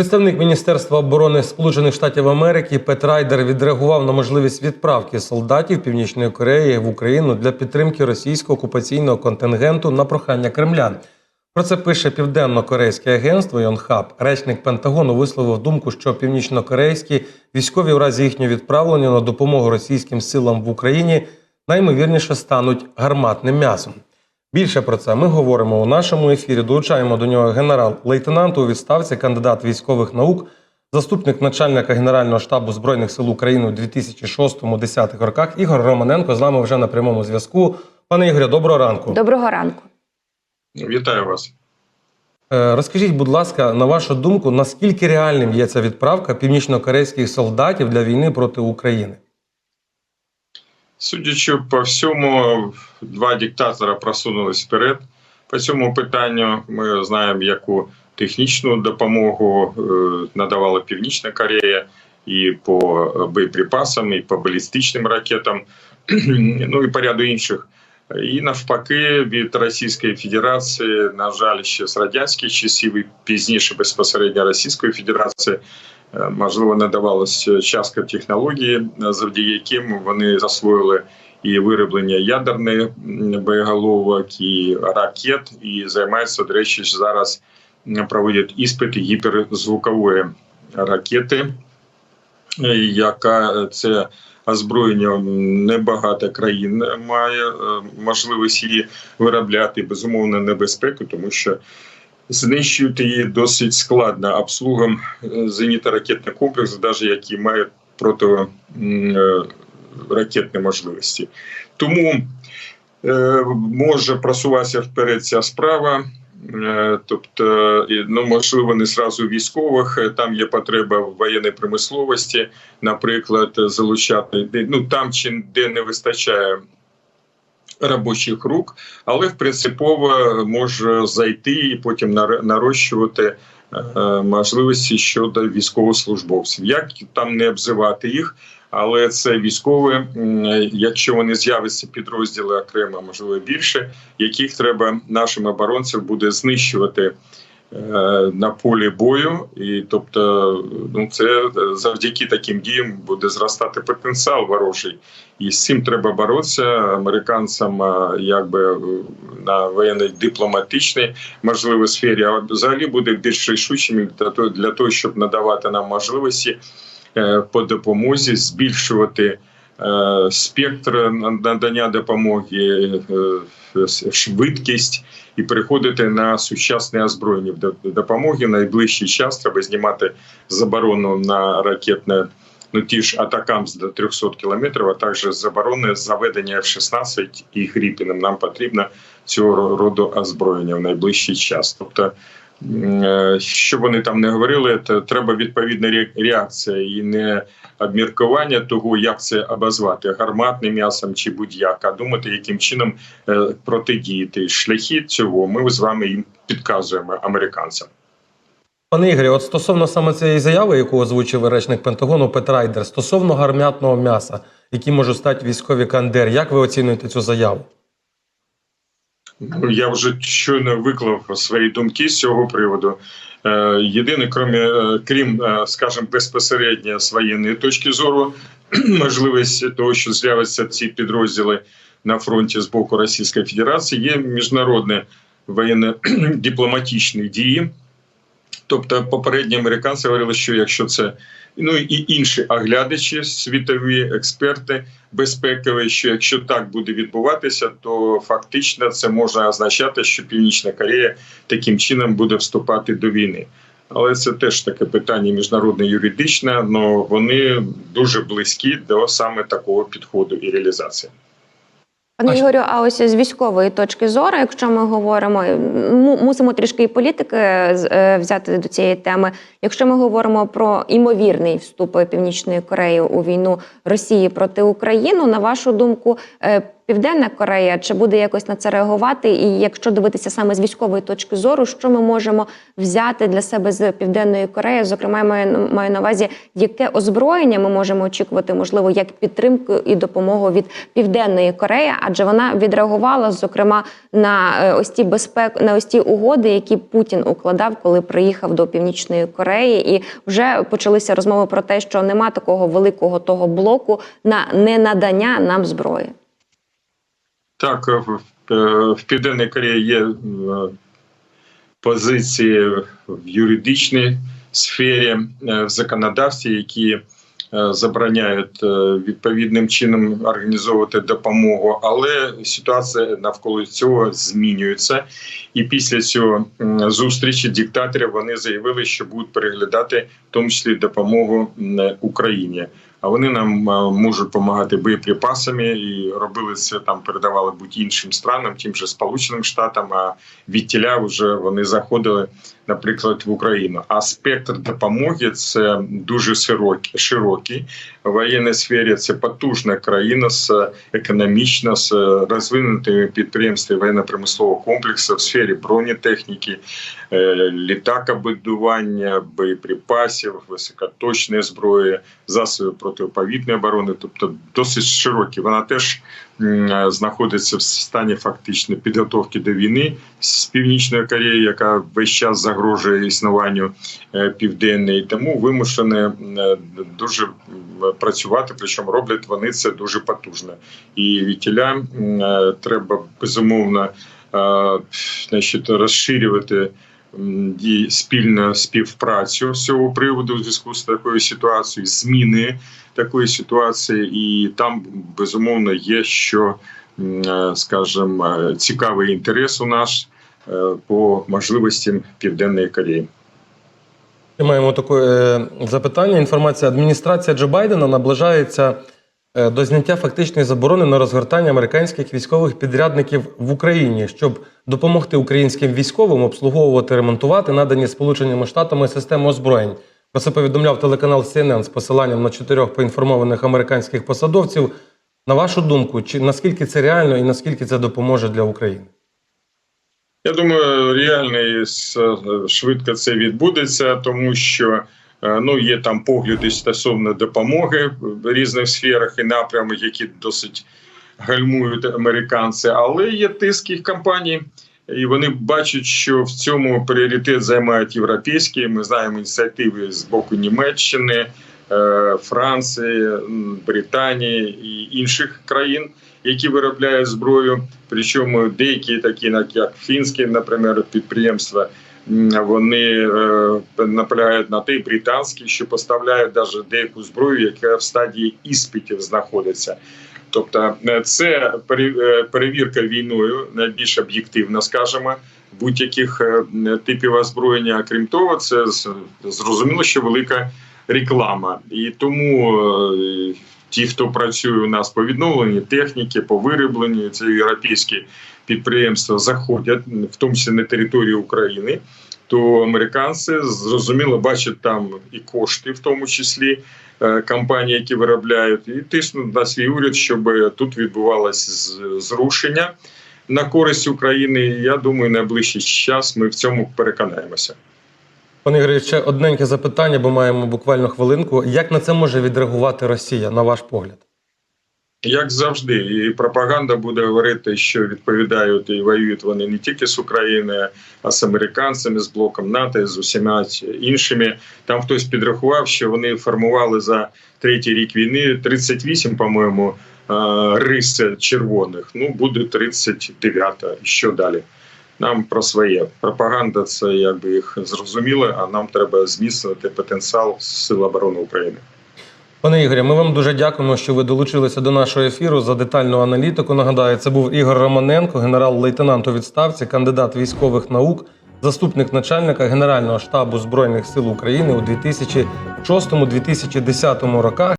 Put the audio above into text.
Представник Міністерства оборони Сполучених Штатів Америки Пет Райдер відреагував на можливість відправки солдатів Північної Кореї в Україну для підтримки російського окупаційного контингенту на прохання Кремля. Про це пише південно-корейське агентство Йонхаб. Речник Пентагону висловив думку, що північно-корейські військові в разі їхнього відправлення на допомогу російським силам в Україні наймовірніше стануть гарматним м'ясом. Більше про це ми говоримо у нашому ефірі. Долучаємо до нього генерал-лейтенант у відставці, кандидат військових наук, заступник начальника Генерального штабу Збройних сил України у 2006-2010 роках. Ігор Романенко з нами вже на прямому зв'язку. Пане Ігорю, доброго ранку. Доброго ранку. Вітаю вас. Е, Розкажіть, будь ласка, на вашу думку, наскільки реальним є ця відправка північно-корейських солдатів для війни проти України? Судячи по всьому, два диктатора просунулись вперед. По цьому питанню ми знаємо, яку технічну допомогу е, надавала Північна Корея і по боєприпасам, і по балістичним ракетам, ну і по ряду інших. І навпаки, від Російської Федерації, на жаль, ще з радянських часів і пізніше безпосередньо Російської Федерації, можливо, надавалася частка технології, завдяки яким вони засвоїли і вироблення ядерних боєголовок, і ракет, і займаються, до речі, зараз проводять іспити гіперзвукової ракети, е, яка це озброєння небагато країн має е, можливість її виробляти безумовно небезпеку, тому що знищувати її досить складно обслугам е, зенітно-ракетних комплексів, навіть які мають протиракетні можливості. Тому е, може просуватися вперед ця справа. Е, Тобто, ну можливо, не зразу військових. Е, Там є потреба в воєнній промисловості, наприклад, залучати ну там чи де не вистачає робочих рук, але в принципово може зайти і потім нар- нарощувати е, можливості щодо військовослужбовців. Як там не обзивати їх? Але це військові, якщо вони з'являться підрозділи окремо, можливо більше, яких треба нашим оборонцям буде знищувати на полі бою, і тобто, ну це завдяки таким діям буде зростати потенціал ворожий, і з цим треба боротися. Американцям, е, якби е, на воєнно-дипломатичній можливо сфері, а взагалі буде більш рішучими для того, для того, щоб надавати нам можливості е, по допомозі збільшувати е, спектр надання допомоги, е, швидкість і переходити на сучасне озброєння допомоги. Найближчий час треба знімати заборону на ракетне. Ну, ті ж атакамс до 300 кілометрів, а також заборони заведення F-16 і Гріпіном. Нам потрібно цього роду озброєння в найближчий час. Тобто, е, що вони там не говорили, то треба відповідна реакція і не обміркування того, як це обозвати гарматним м'ясом чи будь-як, а думати, яким чином е, протидіяти. Шляхи цього ми з вами їм підказуємо американцям. Пане Ігорі, от стосовно саме цієї заяви, яку озвучив речник Пентагону Пет Райдер, стосовно гарматного м'яса, які можуть стати військові кандер, як ви оцінюєте цю заяву? Я вже щойно виклав свої думки з цього приводу. Е, Єдине, крім, е, крім, е, скажімо, безпосередньо з воєнної точки зору, можливість того, що з'являться ці підрозділи на фронті з боку Російської Федерації, є міжнародні воєнно-дипломатичні дії. Тобто, попередні американці говорили, що якщо це ну і інші оглядачі, світові експерти безпекові, що якщо так буде відбуватися, то фактично це може означати, що Північна Корея таким чином буде вступати до війни. Але це теж таке питання міжнародне юридичне, але вони дуже близькі до саме такого підходу і реалізації. Пане Ігорю, а ось з військової точки зору, якщо ми говоримо, му- мусимо трішки і політики е, взяти до цієї теми. Якщо ми говоримо про імовірний вступ Північної Кореї у війну Росії проти України, на вашу думку, е, Південна Корея, чи буде якось на це реагувати? І якщо дивитися саме з військової точки зору, що ми можемо взяти для себе з Південної Кореї? Зокрема, маю, маю на увазі, яке озброєння ми можемо очікувати, можливо, як підтримку і допомогу від Південної Кореї, адже вона відреагувала зокрема на е, ось ті безпек, на ось ті угоди, які Путін укладав, коли приїхав до Північної Кореї, і вже почалися розмови про те, що нема такого великого того блоку на ненадання нам зброї. Так, в, в- в Південній Кореї є е, позиції в юридичній сфері, е, в законодавстві, які е, забороняють е, відповідним чином організовувати допомогу, але ситуація навколо цього змінюється. І після цього зустрічі диктаторів вони заявили, що будуть переглядати в тому числі допомогу Україні. А вони нам е, можуть допомагати боєприпасами і робили це там, передавали будь-іншим странам, тим же Сполученим Штатам. А відтіля вже вони заходили, наприклад, в Україну. А спектр допомоги це дуже широкий. В воєнній сфері це потужна країна з економічно з розвинутими підприємствами воєнно-промислового комплексу в сфері бронетехніки, е, літакобудування, боєприпасів, високоточної зброї, засоби протиповітної оборони, тобто досить широкі. Вона теж знаходиться в стані фактично підготовки до війни з північною Кореєю, яка весь час загрожує існуванню е, південної, тому вимушені дуже працювати. Причому роблять вони це дуже потужно. І вітіля е, треба безумовно е, значить, розширювати дій- спільну співпрацю з цього приводу в зв'язку з такою ситуацією, зміни такої ситуації, і там безумовно є що, е, скажімо, е, цікавий інтерес у нас е, по можливостям Південної Кореї. Маємо таке запитання. Інформація адміністрація Джо Байдена наближається до зняття фактичної заборони на розгортання американських військових підрядників в Україні, щоб допомогти українським військовим обслуговувати, ремонтувати надані Сполученими Штатами системи озброєнь. Про це повідомляв телеканал CNN з посиланням на чотирьох поінформованих американських посадовців. На вашу думку, чи наскільки це реально і наскільки це допоможе для України? Я думаю, реально і швидко це відбудеться, тому що е, ну є там погляди стосовно допомоги в різних сферах і напрямах, які досить гальмують американці, але є тиск їх компаній. І вони бачать, що в цьому пріоритет займають європейські. Ми знаємо ініціативи з боку Німеччини, е, Франції, Британії і інших країн, які виробляють зброю. Причому деякі такі, як фінські, наприклад, підприємства, вони е, наполягають на те, і британські, що поставляють навіть деяку зброю, яка в стадії іспитів знаходиться. Тобто, е, це е, перевірка війною найбільш об'єктивна, скажімо, будь-яких типів озброєння. Крім того, це зрозуміло, що велика реклама, і тому ті, хто працює у нас по відновленню техніки, по виробленню, це європейські підприємства заходять, в тому числі на територію України. То американці зрозуміло бачать там і кошти, в тому числі е, компанії, які виробляють, і тиснуть на свій уряд, щоб тут відбувалося зрушення на користь України. Я думаю, найближчий час ми в цьому переконаємося. Пане Ігорі, ще одненьке запитання, бо маємо буквально хвилинку. Як на це може відреагувати Росія, на ваш погляд? Як завжди, і пропаганда буде говорити, що відповідають і воюють вони не тільки з Україною, а з американцями, з блоком НАТО, з усіма іншими. Там хтось підрахував, що вони формували за третій рік війни 38, по-моєму, е, рис червоних. Ну буде 39. Що далі? Нам про своє пропаганда це якби їх зрозуміло, а нам треба зміцнити потенціал Сил оборони України. Пане Ігорі, ми вам дуже дякуємо, що ви долучилися до нашого ефіру за детальну аналітику. Нагадаю, це був Ігор Романенко, генерал-лейтенант у відставці, кандидат військових наук, заступник начальника Генерального штабу Збройних сил України у 2006-2010 роках.